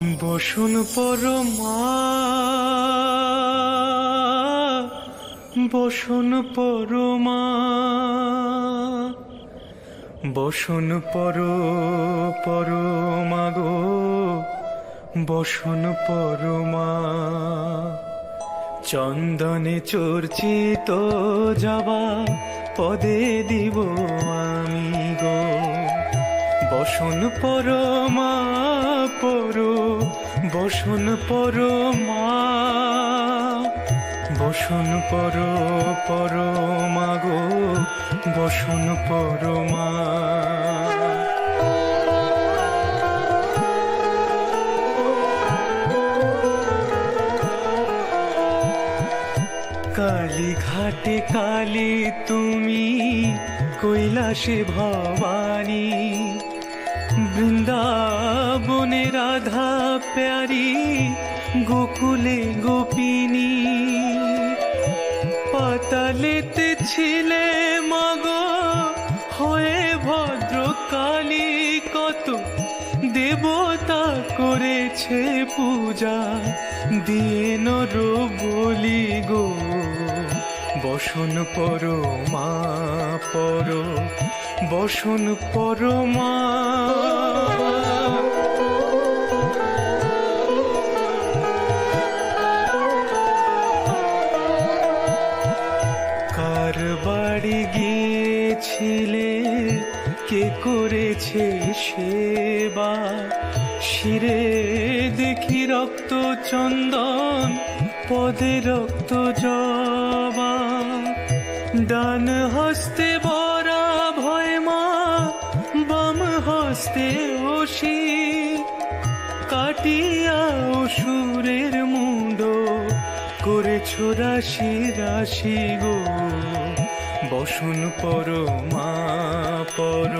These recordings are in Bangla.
বসুন পরমা বসুন পরমা, বসুন পর, পরমা গো, বসুন পরমা। চন্দনে চর্চিত যাবা, পদে দিব আমি গো। বসন পরমা পর বসন পরমা বসন পর পরমা গো বসন পরমা। কালী ঘাটে কালী তুমি কৈলাসে ভবানী। বৃন্দাবনে রাধা প্যারি, গোকুলে গোপিনী। পাতালেতে ছিলে মাগো, হয়ে ভদ্র কালী কত দেবতা করেছে পূজা। দিয়ে নর বলি গো, বসন পরমা পর বসন পরমা। কার বাড়ি গিয়েছিলে? কে করেছে সেবা? শিরে দেখি রক্ত চন্দন পদে হস্তে ওষি, কাটিয়া অসুরের মুন্ড। করেছ রাশি রাশি গো, বসন পর মা পর,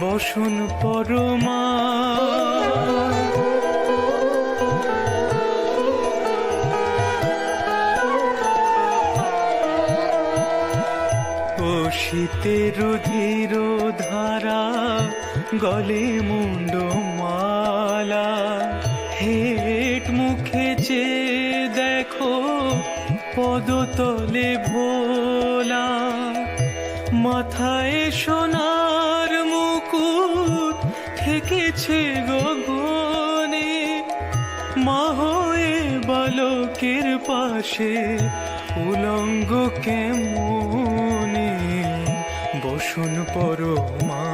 বসন পর মা ও শীতের ধারা গলে মুন্ড মালা, হেট মুখে চে দেখো পদতলে ভোলা, মাথায় সোনার মুকুট ঠেকেছে গগনে, মাহয়ে বালকের পাশে উলঙ্গ কেমনে, বসুন পর মা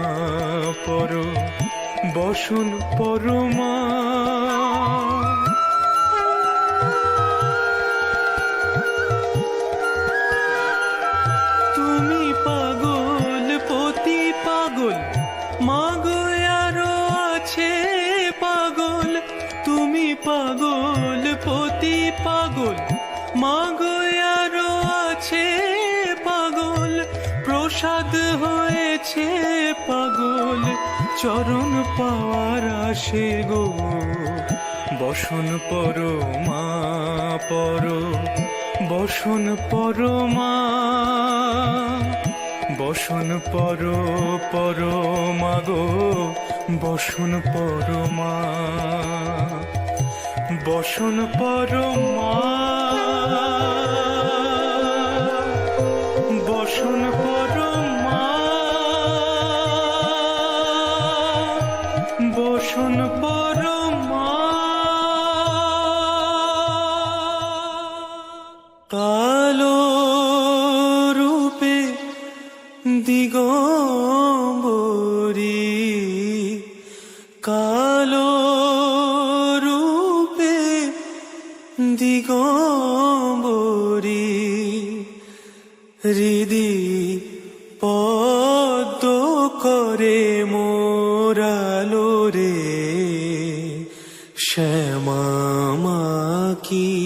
পর, বসুন পরমা। তুমি পাগল, পতি পাগল, মাগো আরও আছে পাগল। তুমি পাগল, পতি পাগল, মাগো চরণ পাওয়ার আসে গো। বসন পর মা পর, বসন পর মা বসন পর পর মাগো বসন পর মা বসন পর মা বসন পর কি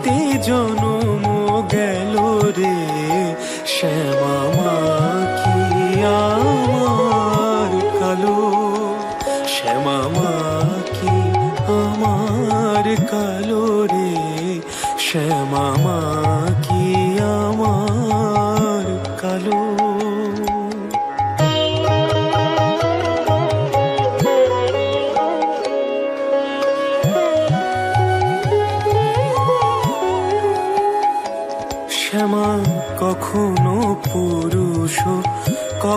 ভাবিতে জনম গেল রে শ্যামা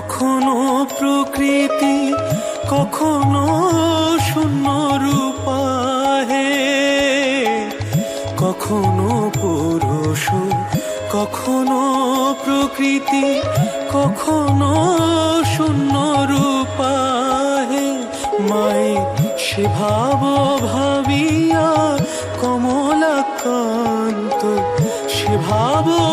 কখনো প্রকৃতি, কখনো শূন্য রূপা হে কখনো পুরুষ, কখনো প্রকৃতি, কখনো শূন্য রূপা হে মাই সে ভাব ভাবিয়া কমলাকান্ত সে ভাব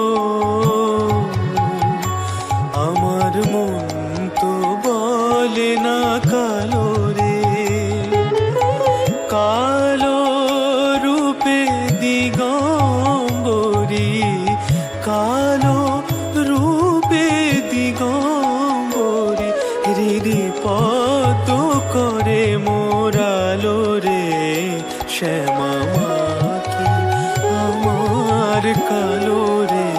আমার কালো রে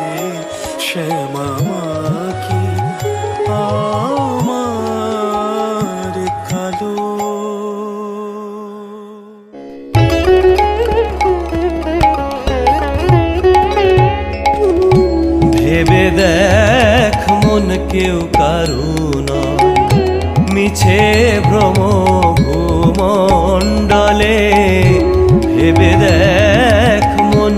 শ্যামা মাখি আমার কালো। ভেবে দেখ মন কেউ কারু নয়, মিছে ভ্রম ভূমণ্ডলে।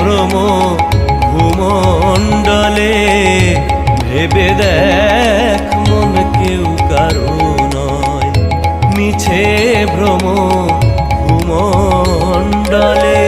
ভ্রম ভূমণ্ডলে ভেবে দেখ মন কেউ কারও নয়। মিছে ভ্রম ভূমণ্ডলে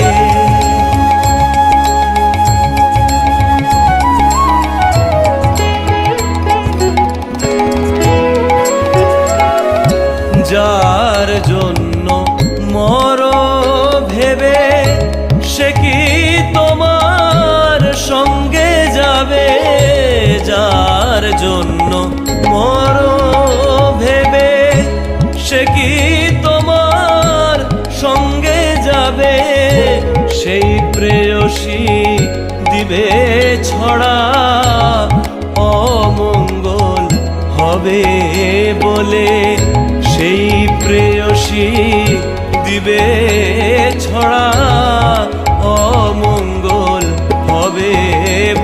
সেই প্রেয়সী দিবে ছড়া, অমঙ্গল হবে বলে সেই প্রেয়সী দিবে ছড়া, অমঙ্গল হবে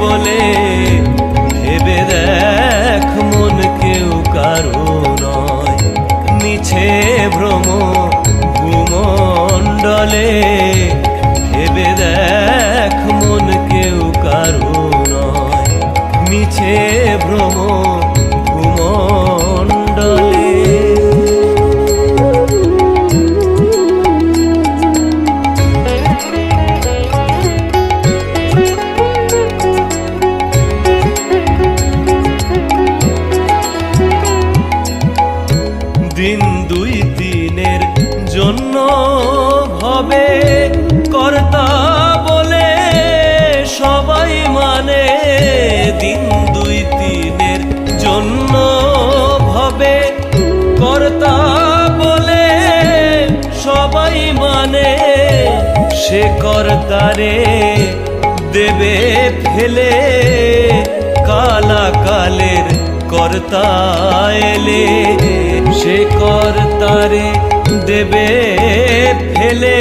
বলে ভেবে দেখ মন কেউ কারও নয়। মিছে ভ্রম ভূমণ্ডলে ভ্রম ভূমণ্ডলে সে কর্তারে দেবে ফেলে, কালা কালের কর্তা এলে। সে কর্তারে দেবে ফেলে,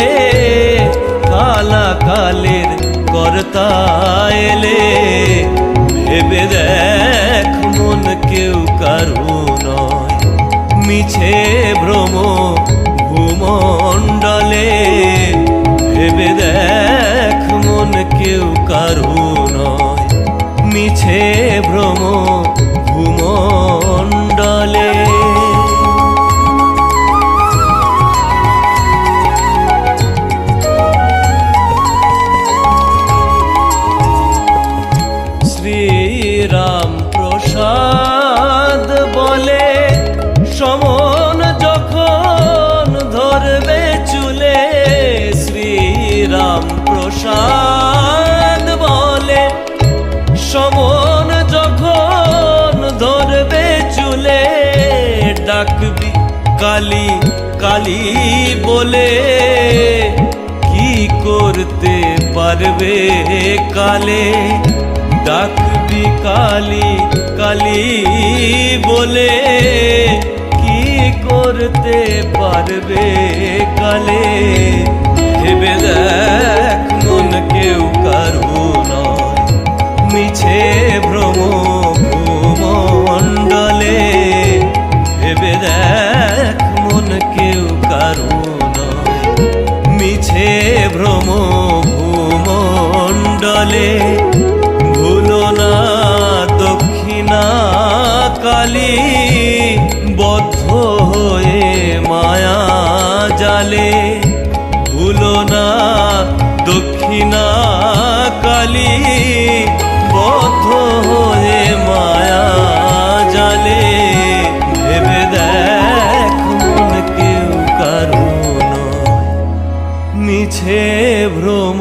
কালা কালের কর্তা এলে। ভেবে দেখ মন কেউ কারু নয়, মিছে ভ্রম ভূমণ্ডলে। দেখ মন কেউ কারু নয়। মিছে ভ্রম ভূমণ্ডলে। শ্রীরাম প্রসাদ কালি কালি বলে, কি করতে পারবে কালে? ডাকবি কালি কালি বলে, কি করতে পারবে কালে? ভেবে ভুলো না দক্ষিণা কালী, বদ্ধ হয়ে মায়া জালে। ভুলো না দক্ষিণা কালী, বদ্ধ হয়ে মায়া জালে। ভেবে দেখ মন কেউ কারু নয়, মিছে ভ্রম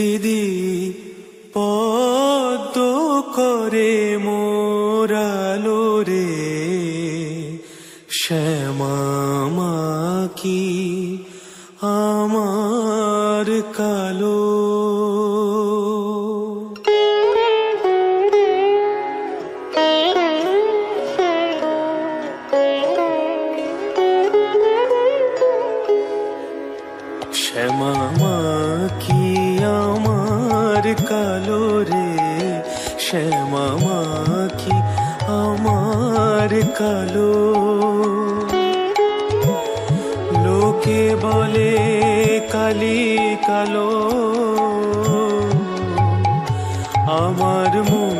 হৃদি পদ্ম করে মোরালো রে শ্যামা কি কালো। লোকে বলে কালি কালো। আমার মন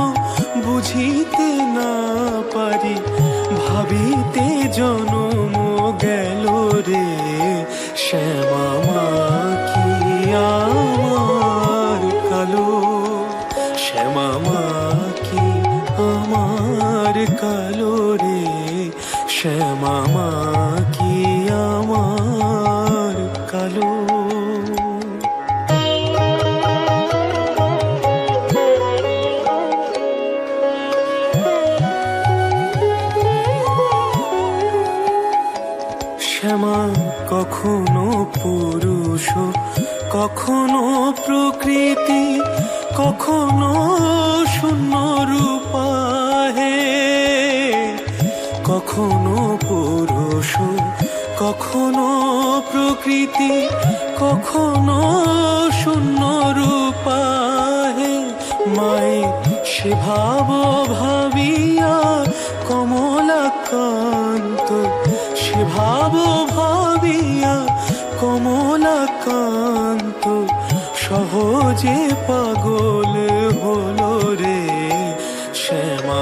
বুঝিতে না পারি, ভাবিতে জনম গেল রে, শ্যামা আমার কালো? শ্যামা কি আমার কালো রে, শ্যামা কখনো পুরুষ, কখনো প্রকৃতি, কখনো শূন্য রূপা হে কখনো পুরুষ, কখনো প্রকৃতি, কখনো শূন্য রূপা হে মাই সে ভাব ভাবিয়া কমলাকান্ত, সে ভাব কমলাকান্ত সহজে পাগল হলো রে। শ্যামা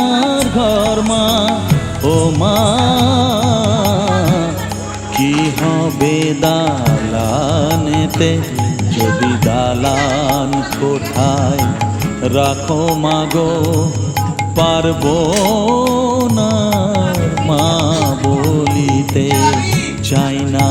ঘর ও মা, কি হবে দালানেতে যদি দালান কোঠায় রাখো মাগো, পারব না মা বলিতে চাই না।